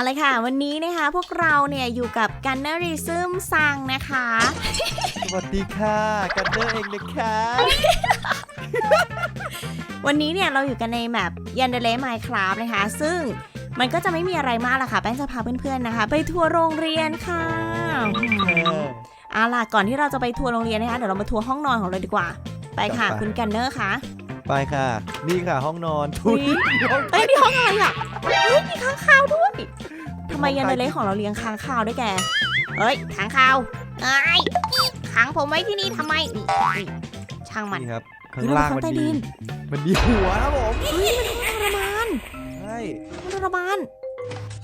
เอาเลยค่ะ วันนี้นะคะพวกเราเนี่ยอยู่กับกันเนอริซึมซังนะคะ สวัสดีค่ะกันเดอร์เองนะคะวันนี้เนี่ยเราอยู่กันในแมปยันเดเลไมคราฟนะคะ ซึ่งมันก็จะไม่มีอะไรมากหรอกค่ะ แป้งจะพาเพื่อนๆนะคะ ไปทัวร์โรงเรียนค่ะเอาล่ะก่อนที่เราจะไปทัวร์โรงเรียนนะคะเดี๋ยวเรามาทัวร์ห้องนอนของเราดีกว่า ไปค่ะไปคุณกันเนอร์คะ ไปค่ะ นี่ค่ะห้องนอนทุอุ๊ยยเอ้ยนี่ห้องอะไรอะเฮ้ยมีค้างคาวด้วยทำไมยันเดเลของเราเลี้ยงค้างคาวด้วยแก เฮ้ยค้างคาวเอ้ยขังผมไว้ที่นี่ทำไมนี่นี่ช่างมันนี่ครับข้างเฮ้ยล่างเราไปมันข้างใต้ดิมีนมันมีหัวครับผมเฮ้ยมันทรมานใช่มันทรมาน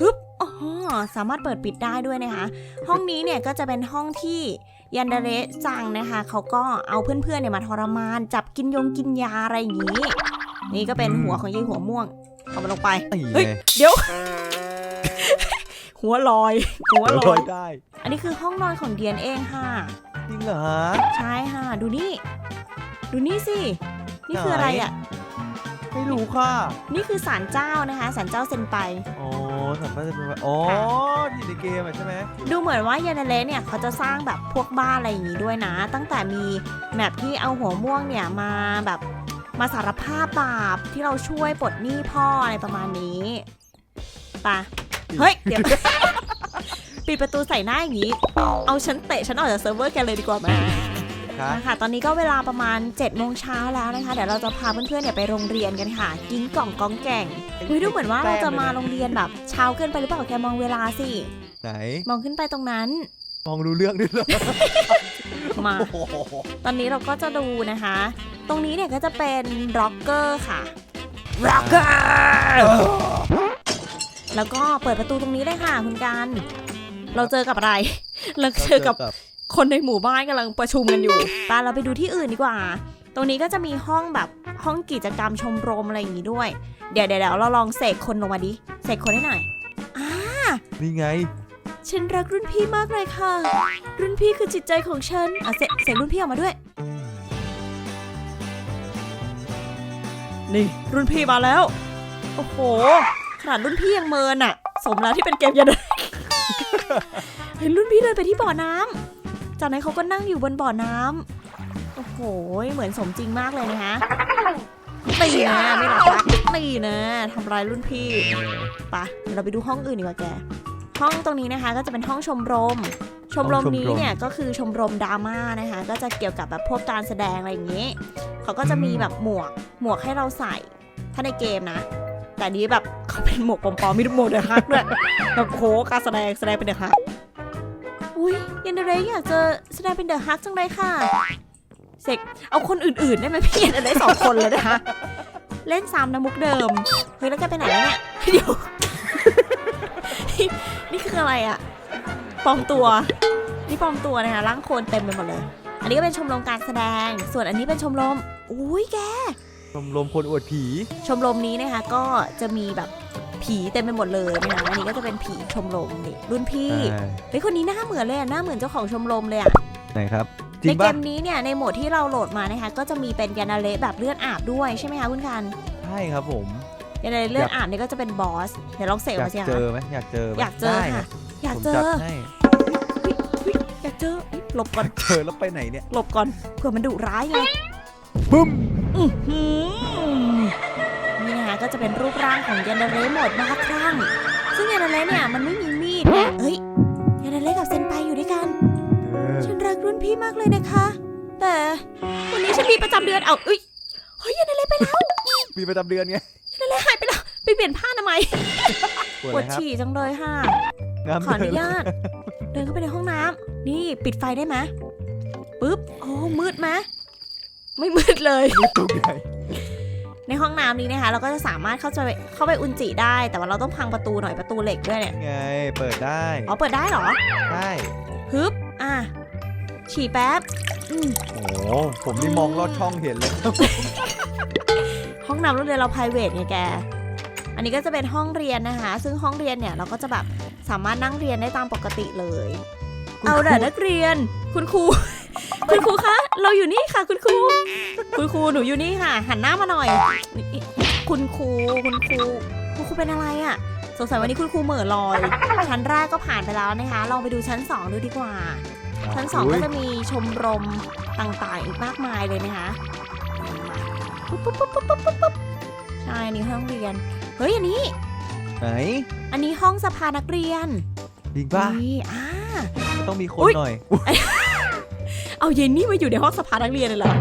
ฮึบอ๋อสามารถเปิดปิดได้ด้วยนะคะ ห้องนี้เนี่ยก็จะเป็นห้องที่ ยันเดเรจังนะคะเขาก็เอาเพื่อนๆเนี่ยมาทรมาน จับกินยงกินยาอะไรอย่างนี้ นี่ก็เป็นหัวของยายหัวม่วง เอามันลงไปไอ้เฮ้ยไงเดี๋ยว หัวลอย หัวลลออยยได้ อันนี้คือห้องนอนของเดียนเองค่ะจริงเหรอฮะใช่ค่ะ ดูนี่ ดูนี่สิ นี่คืออะไรอะ ไม่รู้ค่ะ นี่คือศาลเจ้านะคะศาลเจ้าเซนไป อ๋อสัมภาษณ์เป็นว่าอ๋อที่ในเกมอะใช่ไหมดูเหมือนว่ายานาเลเนี่ยเขาจะสร้างแบบพวกบ้านอะไรอย่างนี้ด้วยนะ ตั้งแต่มีแมปที่เอาหัวม่วงเนี่ยมาแบบมาสารภาพบาปที่เราช่วยปลดหนี้พ่ออะไรประมาณนี้ไปะเฮ้ย เดี๋ยว ปิดประตูใส่หน้าอย่างนี้ เอาฉันเตะฉันออกจากเซิร์ฟเวอร์แกเลยดีกว่าไหม ค่ะนะคะตอนนี้ก็เวลาประมาณ7จ็ดโมงเช้าแล้วนะคะ เดี๋ยวเราจะพาเพื่อนๆเนี่ยไปโรงเรียนกันค่ะ กินกล่องกองแก่งเฮ้ยดูเหมือนว่าเราจะมาโรงเรียนแบบเช้าเกินไปหรือเปล่าแกมองเวลาสิ ไหน มองขึ้นไปตรงนั้น มองรู้เรื่องด้วยเหรอมา โอ้โหตอนนี้เราก็จะดูนะคะ ตรงนี้เนี่ยก็จะเป็นร็อกเกอร์ค่ะ ร็อกเกอร์ แล้วก็เปิดประตูตรงนี้เลยค่ะคุณการเราเจอกับอะไร เราเจอกับ คนในหมู่บ้านกำลังประชุมกันอยู่ตาเราไปดูที่อื่นดีกว่า ตรงนี้ก็จะมีห้องแบบห้องกิจกรรมชมรมอะไรอย่างนี้ด้วยเดี๋ยวเดี๋ยวเดี๋ยวเราลองเสกคนลงมาดิ เสกคนให้หน่อยอ่านี่ไง ฉันรักรุ่นพี่มากเลยค่ะ รุ่นพี่คือจิตใจของฉัน อะเสกเสกรุ่นพี่ออกมาด้วย นี่ รุ่นพี่มาแล้ว โอ้โห ขนาดรุ่นพี่ยังเมินอะสมแล้วที่เป็นเกมยันเห็นรุ่นพี่เดินไปที่บ่อน้ำ จากนั้นเขาก็นั่งอยู่บนบ่อน้ำโอ้โห เหมือนสมจริงมากเลยนะคะตีนะไม่หลับรักตีนะทำร้ายรุ่นพี่ไปะเดี๋ยวเราไปดูห้องอื่นดีกว่าแก ห้องตรงนี้นะคะก็จะเป็นห้องชมรมชมรมห้องชมรมนี้เนี่ยก็คือชมรมดราม่านะคะ ก็จะเกี่ยวกับแบบพวกการแสดงอะไรอย่างนี้ เขาก็จะมีแบบหมวก หมวกให้เราใส่ ถ้าในเกมนะ แต่อันนี้แบบเขาเป็นหมวกปลอมๆมีหมวกเดอะฮักด้วยแบบโหการแสดงแสดงเป็นเดอะฮัก อุ้ยยันเดเรย์อยากจะแสดงเป็นเดอะฮักจังเลยค่ะ เสกเอาคนอื่นๆได้ไหมพี่ยันเดเรย์สองคนเลยนะคะ เล่นซ้ำนะมุกเดิม เฮ้ยแล้วแกไปไหนแล้วเนี่ย เดี๋ยว นี่คืออะไรอะปลอมตัว นี่ปลอมตัวนะคะร่างโคลนเต็มไปหมดเลย อันนี้ก็เป็นชมรมการแสดง ส่วนอันนี้เป็นชมรม อุ้ยแก ชมรมคนอวดผี ชมรมนี้นะคะก็จะมีแบบ ผีเต็มไปหมดเลยนะคะอันนี้ก็จะเป็นผีชมรมนี่รุ่นพี่อ่าเฮ้ยคนนี้หน้าเหมือนเลยอะหน้าเหมือนเจ้าของชมรมเลยอะ ไหนครับ จริในงเกปะมนี้เนี่ยในโหมดที่เราโหลดมานะคะก็จะมีเป็นยานาเละแบบเลือดอาบด้วยใช่ไหมคะคุณคันใช่ครับผม ยานาเละเลือดอาบนี่ก็จะเป็นบอสเดี๋ยวลองเสกอยากมาสิเจคะอไหมอยากเจอไหมอยากเจอได้ค่ะ นะอยากผมเจจัอดให้อยากเจอเอ้ยหลบก่อน เจอแล้วไปไหนเนี่ยหลบก่อนเผื่อมันดุร้ายไงบึ้ม อื้อหือนี่นะคะ ก็จะเป็นรูปร่างของยันเดเรโหมดมาครั้งซึ่งยันเดเรเนี่ยมันไม่มีมีดไงเฮ้ยยันเดเรกับเซนไปอยู่ด้วยกันเออฉันรักรุ่นพี่มากเลยนะคะ แต่วันนี้ฉันมีประจำเดือนเอาเอ้ยเฮ้ยยันเดเรไปแล้วมีประจำเดือนไงยันเดเรหายไปแล้วไปเปลี่ยนผ้าทำไมยปวดปวดเลยครับฉี่จังเลยค่ะน้ำขออนุเดินญาต เดินเข้าไปในห้องน้ำนี่ปิดไฟได้ไหมปุ๊บโอ้มืดไหมไม่มืดเลยมืดตรงไหนในห้องน้ำนี้นะคะ เราก็จะสามารถเข้าไปเข้าไปอุนจิได้ แต่ว่าเราต้องพังประตูหน่อยประตูเหล็กด้วยเนี่ยไง เปิดได้อ๋อเปิดได้เหรอได้ฮึบอะฉี่แป๊บอืมโอ้โหผมนี่มองลอดช่องเห็นเลยห้องน้ำโรงเรียนเรา p r i v a t ไงแก อันนี้ก็จะเป็นห้องเรียนนะคะ ซึ่งห้องเรียนเนี่ยเราก็จะแบบสามารถนั่งเรียนได้ตามปกติเลยคุณเอาครูเด้อนักเรียนคุณครู คุณครูคะ เราอยู่นี่ค่ะ คุณครู คุณครูหนูอยู่นี่ค่ะ หันหน้ามาหน่อย คุณครูคุณครูคุณครูเป็นอะไรอะ่ะ สงสัยวันนี้คุณครูเหม่อลอย ชั้นแรกก็ผ่านไปแล้วนะคะ ลองไปดูชั้น 2 ดูดีกว่า ชั้น 2 ก็จะมีชมรมต่างๆ อีกมากมายเลยนะคะปุ๊บปุ๊บปุ๊บปุ๊บปุ๊บปุ๊บปุ๊บใช่อันนี่ห้องเรียน เฮ้ยอันนี้ ไหน อันนี้ห้องสภานักเรียนจริงป่ะนี่อ่าต้องมีคนอุ๊ยหน่อย เอาเย็นนี่มาอยู่ในห้องสภานักเรียนเลยเหรอ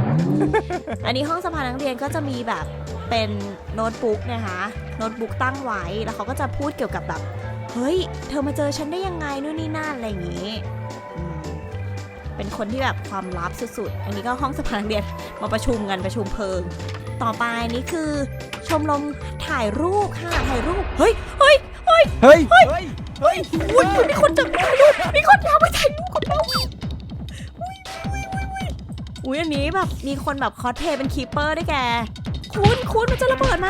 อันนี้ห้องสภานักเรียนก็จะมีแบบเป็นโน้ตบุ๊กนะคะโน้ตบุ๊กตั้งไว้แล้วเขาก็จะพูดเกี่ยวกับแบบ เฮ้ย เธอมาเจอฉันได้ยังไงนู่นนี่นั่นอะไรอย่างงี้อืมเป็นคนที่แบบความลับสุดๆ อันนี้ก็ห้องสภานักเรียนมาประชุมกันประชุมเพลิง ต่อไปนี่คือชมรมถ่ายรูปค่ะถ่ายรูป เฮ้ยเฮ้ยเฮ้ย เฮ้ย เฮ้ยอุ้ยมีคนจะถ่ายรูปมีคนอยากไปถ่ายรูปกับเรา อุ้ยอันนี้แบบมีคนแบบคอสเพลย์เป็นคีเปอร์ด้วยแก คุณคุณมันจะระเบิดไหม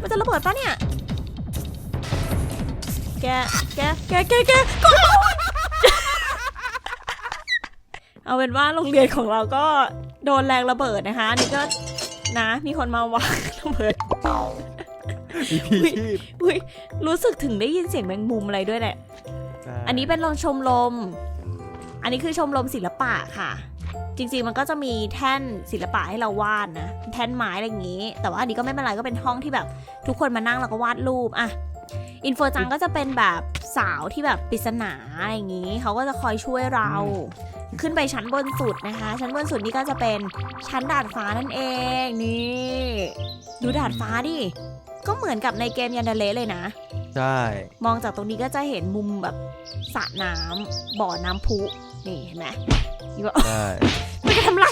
มันจะระเบิดปะเนี่ย แก แก แก แก แกก็เอาเป็นว่าโรงเรียนของเราก็โดนแรงระเบิดนะคะอันนี่ก็นะมีคนมาวางระเบิดมีพีชีพอุ้ยรู้สึกถึงได้ยินเสียงแมงมุมอะไรด้วยแหละ อันนี้เป็นโรงชมรม อันนี้คือชมรมศิลปะค่ะ จริงๆมันก็จะมีแท่นศิลปะให้เราวาดนะ แท่นไม้อะไรอย่างนี้ แต่ว่าอันนี้ก็ไม่เป็นไรก็เป็นห้องที่แบบ ทุกคนมานั่งแล้วก็วาดรูปอะอินโฟจังก็จะเป็นแบบสาวที่แบบปริศนาอะไรอย่างนี้ เขาก็จะคอยช่วยเรา ขึ้นไปชั้นบนสุดนะคะ ชั้นบนสุดนี่ก็จะเป็นชั้นดาดฟ้านั่นเองนี่ดูดาดฟ้าดิก็เหมือนกับในเกมยันเดเลเลยนะ ใช่ มองจากตรงนี้ก็จะเห็นมุมแบบสระน้ำบ่อน้ำพุนี่เห็นไหม นี่ว่าใช่มันจะทำอะไร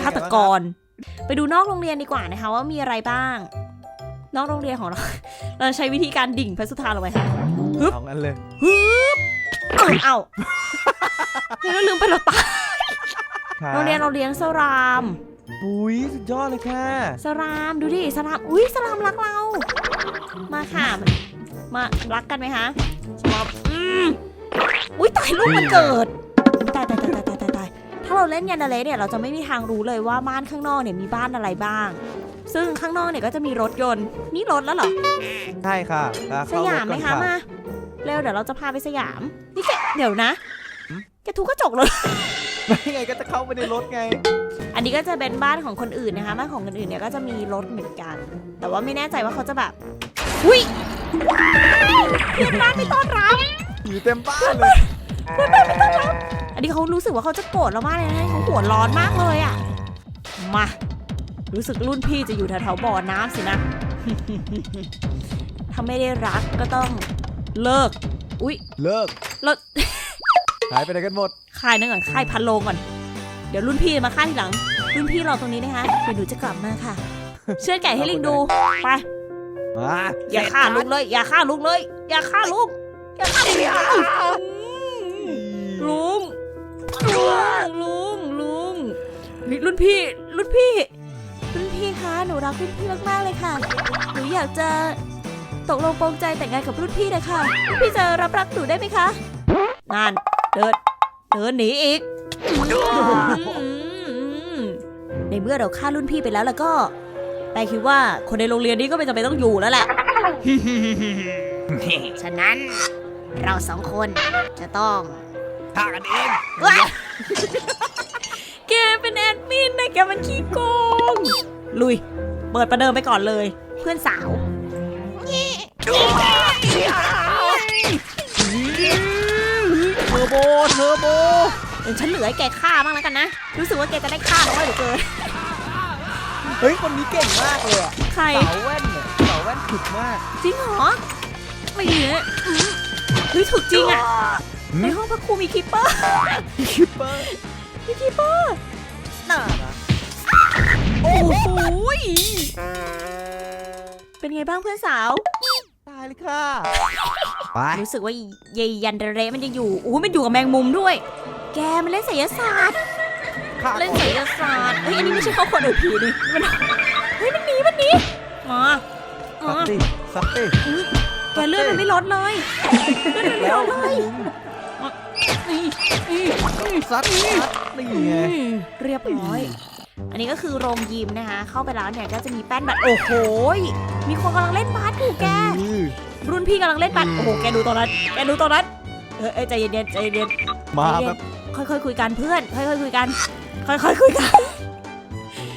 ฆาตกร ไปดูนอกโรงเรียนดีกว่านะคะ ว่ามีอะไรบ้าง นอกโรงเรียนของเรา เราใช้วิธีการดิ่งพระสุธาลงไปค่ะฮึบเอางั้นเลยฮึบเอ้าเอ้าเฮ้ยเราลืมไปเราตายโรงเรียนเราเลี้ยงสราม อุ้ยสุดยอดเลยค่ะ สรามดูดิสรามอุ้ยสรามรักเรา มาค่ะ มารักกันไหมคะ สรามอืมอุ้ยตายลูกมันเกิดตายตายตายตายตายตายตายถ้าเราเล่นยันเดเลสเนี่ย เราจะไม่มีทางรู้เลยว่าบ้านข้างนอกเนี่ยมีบ้านอะไรบ้าง ซึ่งข้างนอกเนี่ยก็จะมีรถยนต์ นี่รถแล้วเหรอ ใช่ค่ะอะสเข้รถยามไหมก่อนคะมา เร็วเดี๋ยวเราจะพาไปสยาม นี่แกเดี๋ยวนะหืมแกทุบกระจกเลย ไม่ไงก็จะเข้าไปในรถไง อันนี้ก็จะเป็นบ้านของคนอื่นนะคะบ้านของคนอื่นเนี่ยก็จะมีรถเหมือนกัน แต่ว่าไม่แน่ใจว่าเขาจะแบบ อุ้ยเพื่อนบ้านไม่ต้อนรับ ผีเต็มบ้านเลยอันนี้เขารู้สึกว่าเขาจะโกรธเรามากเลยนะเขาหัวร้อนมากเลยอะมา รู้สึกรุ่นพี่จะอยู่แถวๆบ่อน้ำสินะ ถ้าไม่ได้รักก็ต้องเลิก อุ้ยเลิกเลิกหายไปไหนกันหมดค่ายนั่นก่อนค่ายพันโลงก่อน เดี๋ยวรุ่นพี่มาค่ายทีหลัง รุ่นพี่รอตรงนี้นะคะเดี๋ยวหนูจะกลับมาค่ะ เชื่อดไก่ให้ลิงดู ไป มาอย่าฆ่าลูกเลย อย่าฆ่าลูกเลย อย่าฆ่าลูกอย่าฆ่าลูกลุงลุงลุงลุงเฮ้ยรุ่นพี่รุ่นพี่รุ่นพี่คะหนูรักรุ่นพี่มากๆเลยค่ะหนูอยากจะตกลงปรงใจแต่งงานกับรุ่นพี่เลยค่ะรุ่นพี่จะรับรักหนูได้ไหมคะนั่นเดินเดินหนีอีกในเมื่อเราฆ่ารุ่นพี่ไปแล้วแล้วก็ แต่คิดว่าคนในโรงเรียนนี้ก็ไม่จำเป็นต้องอยู่แล้วแหละ ฉะนั้นเราสองคนจะต้องฆ่ากันเองว้ายแกเป็นแอดมินนะแกมันขี้โกง ลุย เปิดประเดิมไปก่อนเลย เพื่อนสาวเทอร์โบเทอร์โบเดี๋ยวฉันเหลือให้แกฆ่าบ้างแล้วกันนะ รู้สึกว่าแกจะได้ฆ่าน้อยเหลือเกิน เฮ้ย คนนี้เก่งมากเลยอะใคร สาวแว่นเนี่ยสาวแว่นถึกมากจริงเหรอ ไม่เนี่ยอืมเฮ้ยถูกจริงอะหืมในห้องพระครูมีคิปเปอร์คิปเปอร์มีคิปเปอร์น่านะโอ้โหยเป็นไงบ้างเพื่อนสาว ตายเลยค่ะไปรู้สึกว่าเยายยันเดเรมันยังอยู่อู้มันอยู่กับแมงมุมด้วย แกมันเล่นไสยศาสตร์ ฆ่าเล่นก่อไสยศาสตร์เฮ้ยอันนี้ไม่ใช่ข้อควรเอ่ยผีนี่มันเฮ้ยมันหนีมันหนีมาสัมาตติสัตติอุ๊ยแกเลือดมันไม่ลดเลยแล้วนี่นี่นี่ซัดซัดนี่ไงอืมเรียบร้อย อันนี้ก็คือโรงยิมนะคะ เข้าไปแล้วเนี่ยก็จะมีแป้นบัตรโอ้โหยมีคนกำลังเล่นบาสอยู่แกอือรุ่นพี่กำลังเล่นบาสโอ้โห แกดูตรงนั้น แกดูตรงนั้น เออเอยใจเย็นๆใจเย็นมาแบบๆค่อยๆคุยกันเพื่อน ค่อยๆคุยกัน ค่อยๆคุยกัน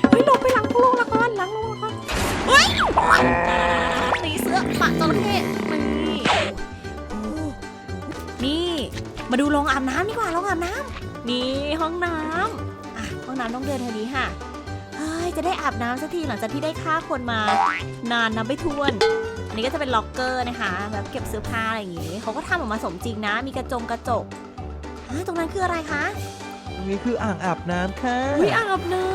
เฮ้ยลงไปหลังโรงละครหลังโรงละครเฮ้ยตีเสื้อปะจระเข้นี่โอ้นี่มาดูโรงอาบน้ำดีกว่าโรงอาบน้ำนี่ห้องน้ำอะห้องน้ำต้องเดินทางนี้ค่ะเฮ้ยจะได้อาบน้ำสักทีหลังจากที่ได้ฆ่าคนมานานนับไม่ถ้วน อันนี้ก็จะเป็นล็อกเกอร์นะคะแบบเก็บเสื้อผ้าอะไรอย่างงี้เขาก็ทำออกมาสมจริงนะ มีกระจงกระจกฮะตรงนั้นคืออะไรคะ นี้คืออ่างอาบน้ำค่ะอุ้ยอาบน้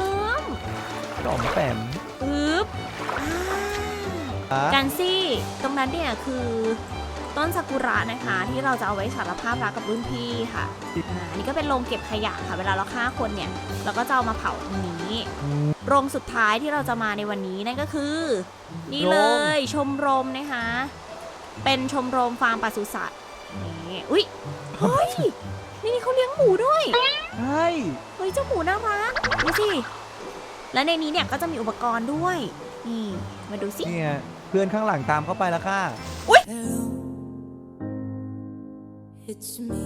ดอมแปมำอึ๊บอ่าอะกันซี่ ตรงนั้นเนี่ยคือต้นซากุระนะคะ ที่เราจะเอาไว้สารภาพรักกับรุ่นพี่ค่ะอ่าอันนี้ก็เป็นโรงเก็บขยะค่ะ เวลาเราฆ่าคนเนี่ย เราก็จะเอามาเผาตรงนี้โรงสุดท้ายที่เราจะมาในวันนี้นั่นก็คือ นี่เลยชมรมนะคะ เป็นชมรมฟาร์มปศุสัตว์นี่อุ้ยเฮ้ย นี่นี่เขาเลี้ยงหมูด้วย ใช่เฮ้ยเจ้าหมูน่ารักดูสิ และในนี้เนี่ยก็จะมีอุปกรณ์ด้วย นี่ มาดูสิ เนี่ยเพื่อนข้างหลังตามเข้าไปแล้วค่ะ Hello, it's me.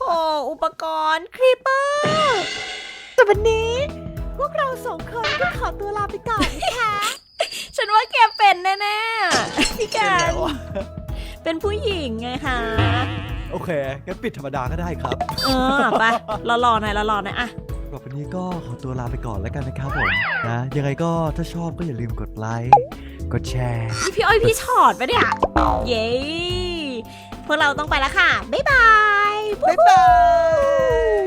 โอ้อุปกรณ์ครีปเปอร์แต่วันนี้ พวกเราสองคนก็ขอตัวลาไปก่อนนะคะ ฉันว่าแกเป็นแน่ๆพี่แกน เป็นผู้หญิงไงคะ โอเคงั้นปิดธรรมดาก็ได้ครับเออไปรอรอๆหน่อยรอรอๆหน่อยอะ สำหรับวันนี้ก็ขอตัวลาไปก่อนแล้วกันนะครับผมนะยังไงก็ถ้าชอบก็อย่าลืมกดไลค์กดแชร์นี่พี่อ้อยพี่ชอดปะเนี่ย เย้ พวกเราต้องไปแล้วค่ะ บ๊ายบาย บ๊ายบาย